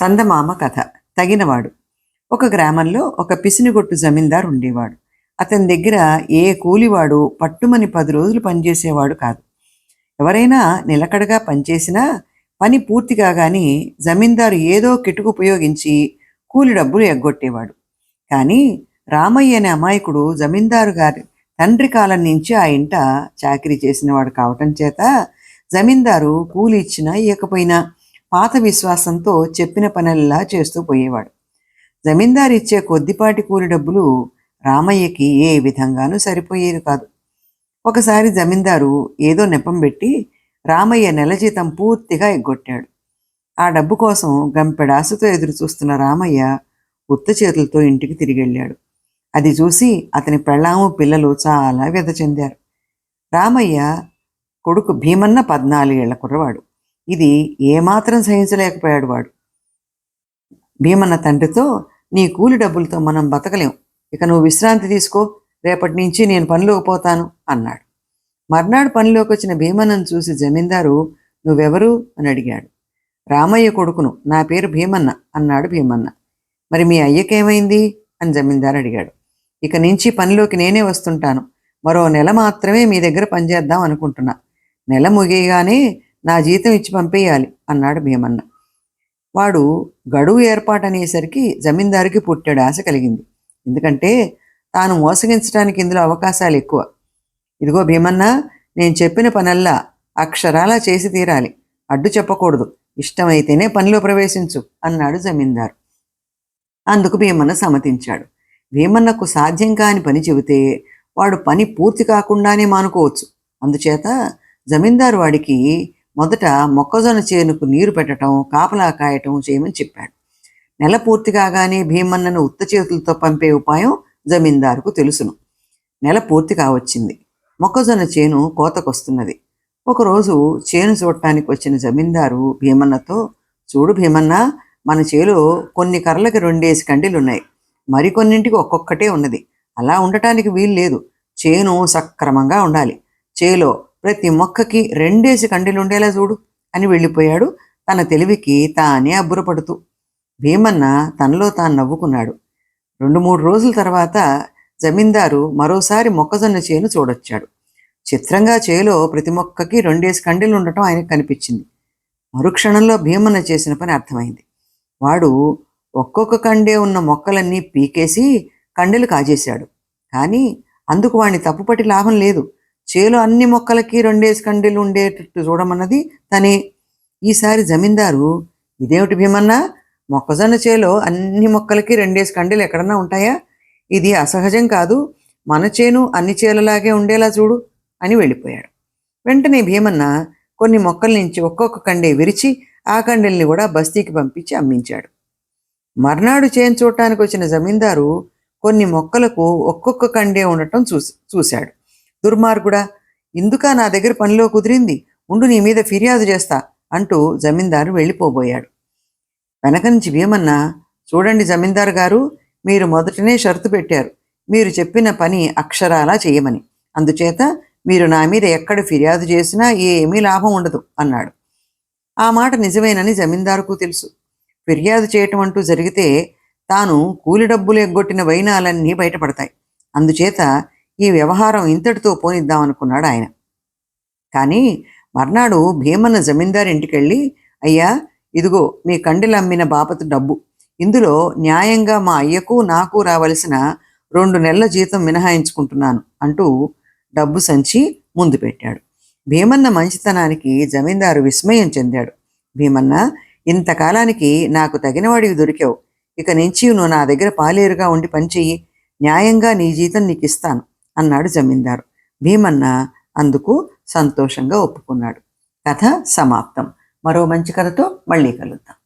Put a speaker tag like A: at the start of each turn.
A: చందమామ కథ. తగినవాడు. ఒక గ్రామంలో ఒక పిసినిగొట్టు జమీందారు ఉండేవాడు. అతని దగ్గర ఏ కూలివాడు పట్టుమని పది రోజులు పనిచేసేవాడు కాదు. ఎవరైనా నిలకడగా పనిచేసినా పని పూర్తి కాగానే జమీందారు ఏదో కిటుకు ఉపయోగించి కూలి డబ్బులు ఎగ్గొట్టేవాడు. కానీ రామయ్య అనే అమాయకుడు జమీందారు గారి తండ్రి కాలం నుంచి ఆ ఇంట చాకరీ చేసినవాడు కావటం చేత జమీందారు కూలి ఇచ్చినా ఇవ్వకపోయినా పాత విశ్వాసంతో చెప్పిన పనుల్లా చేస్తూ పోయేవాడు. జమీందారు ఇచ్చే కొద్దిపాటి కూలి డబ్బులు రామయ్యకి ఏ విధంగానూ సరిపోయేది కాదు. ఒకసారి జమీందారు ఏదో నెపం పెట్టి రామయ్య నెల జీతం పూర్తిగా ఎగ్గొట్టాడు. ఆ డబ్బు కోసం గంపెడాసుతో ఎదురు చూస్తున్న రామయ్య ఉత్త చేతులతో ఇంటికి తిరిగి వెళ్ళాడు అది చూసి అతని పెళ్ళాము పిల్లలు చాలా వ్యధ చెందారు. రామయ్య కొడుకు భీమన్న పద్నాలుగేళ్ళ కుర్రవాడు. ఇది ఏమాత్రం సహించలేకపోయాడు వాడు. భీమన్న తండ్రితో నీ కూలి డబ్బులతో మనం బతకలేం. ఇక నువ్వు విశ్రాంతి తీసుకో. రేపటి నుంచి నేను పనిలోకి పోతాను అన్నాడు. మర్నాడు పనిలోకి వచ్చిన భీమన్నను చూసి జమీందారు నువ్వెవరు? అని అడిగాడు. రామయ్య కొడుకును. నా పేరు భీమన్న అన్నాడు భీమన్న. మరి మీ అయ్యకేమైంది? అని జమీందారు అడిగాడు. ఇక నుంచి పనిలోకి నేనే వస్తుంటాను. మరో నెల మాత్రమే మీ దగ్గర పనిచేద్దాం అనుకుంటున్నా. నెల ముగియగానే నా జీతం ఇచ్చి పంపేయాలి అన్నాడు భీమన్న. వాడు గడువు ఏర్పాటనేసరికి జమీందారికి పుట్టాడు ఆశ కలిగింది. ఎందుకంటే తాను మోసగించడానికి ఇందులో అవకాశాలు ఎక్కువ. ఇదిగో భీమన్న నేను చెప్పిన పనల్లా అక్షరాలా చేసి తీరాలి. అడ్డు చెప్పకూడదు. ఇష్టమైతేనే పనిలో ప్రవేశించు అన్నాడు జమీందారు. అందుకు భీమన్న సమ్మతించాడు. భీమన్నకు సాధ్యం కాని పని చెబితే వాడు పని పూర్తి కాకుండానే మానుకోవచ్చు. అందుచేత జమీందారు వాడికి మొదట మొక్కజొన్న చేనుకు నీరు పెట్టడం కాపలా కాయటం చేయమని చెప్పాడు. నెల పూర్తి కాగానే భీమన్నను ఉత్త చేతులతో పంపే ఉపాయం జమీందారుకు తెలుసును. నెల పూర్తి కావచ్చింది. మొక్కజొన్న చేను కోతకొస్తున్నది. ఒకరోజు చేను చూడటానికి వచ్చిన జమీందారు భీమన్నతో చూడు భీమన్న మన చేలో కొన్ని కర్రలకి రెండేసి కండీలున్నాయి. మరికొన్నింటికి ఒక్కొక్కటే ఉన్నది. అలా ఉండటానికి వీలు లేదు చేను సక్రమంగా ఉండాలి. చేలో ప్రతి మొక్కకి రెండేసి కండీలు ఉండేలా చూడు అని వెళ్ళిపోయాడు. తన తెలివికి తానే అబ్బురపడుతూ భీమన్న తనలో తాను నవ్వుకున్నాడు. రెండు మూడు రోజుల తర్వాత జమీందారు మరోసారి మొక్కజొన్న చేను చూడొచ్చాడు. చిత్రంగా చేలో ప్రతి మొక్కకి రెండేసి కండీలు ఉండటం ఆయనకు కనిపించింది. మరుక్షణంలో భీమన్న చేసిన పని అర్థమైంది. వాడు ఒక్కొక్క కండే ఉన్న మొక్కలన్నీ పీకేసి కండెలు కాజేశాడు. కానీ అందుకు వాడిని తప్పుపట్టి లాభం లేదు. చేలో అన్ని మొక్కలకి రెండేసి కండీలు ఉండేటట్టు చూడమన్నది తనే. ఈసారి జమీందారు ఇదేమిటి భీమన్నా? మొక్కజొన్న చేలో అన్ని మొక్కలకి రెండేసి కండీలు ఎక్కడన్నా ఉంటాయా? ఇది అసహజం కాదు. మన చేను అన్ని చేలలాగే ఉండేలా చూడు అని వెళ్ళిపోయాడు. వెంటనే భీమన్న కొన్ని మొక్కల నుంచి ఒక్కొక్క కండే విరిచి ఆ కండెల్ని కూడా బస్తీకి పంపించి అమ్మించాడు. మర్నాడు చేను చూడటానికి వచ్చిన జమీందారు కొన్ని మొక్కలకు ఒక్కొక్క కండే ఉండటం చూసి చూశాడు. దుర్మార్గుడా ఇందుక నా దగ్గర పనిలో కుదిరింది. ఉండు నీ మీద ఫిర్యాదు చేస్తా అంటూ జమీందారు వెళ్ళిపోబోయాడు. వెనక నుంచి భీమన్న చూడండి జమీందారు గారు మీరు మొదటనే షరతు పెట్టారు. మీరు చెప్పిన పని అక్షరాలా చేయమని. అందుచేత మీరు నా మీద ఎక్కడ ఫిర్యాదు చేసినా ఏమీ లాభం ఉండదు అన్నాడు. ఆ మాట నిజమేనని జమీందారుకు తెలుసు. ఫిర్యాదు చేయటం అంటూ జరిగితే తాను కూలి డబ్బులు ఎగ్గొట్టిన వైనాలన్నీ బయటపడతాయి. అందుచేత ఈ వ్యవహారం ఇంతటితో పోనిద్దామనుకున్నాడు ఆయన. కానీ మర్నాడు భీమన్న జమీందారు ఇంటికెళ్ళి అయ్యా ఇదిగో మీ కండెలు అమ్మిన బాపతు డబ్బు. ఇందులో న్యాయంగా మా అయ్యకు నాకు రావలసిన రెండు నెలల జీతం మినహాయించుకుంటున్నాను అంటూ డబ్బు సంచి ముందు పెట్టాడు. భీమన్న మంచితనానికి జమీందారు విస్మయం చెందాడు. భీమన్న ఇంతకాలానికి నాకు తగినవాడివి దొరికావు. ఇక నుంచి నువ్వు నా దగ్గర పాలేరుగా ఉండి పనిచెయ్యి న్యాయంగా నీ జీతం నీకు ఇస్తాను అన్నాడు జమీందారు. భీమన్న అందుకు సంతోషంగా ఒప్పుకున్నాడు. కథ సమాప్తం. మరో మంచి కథతో మళ్ళీ కలుద్దాం.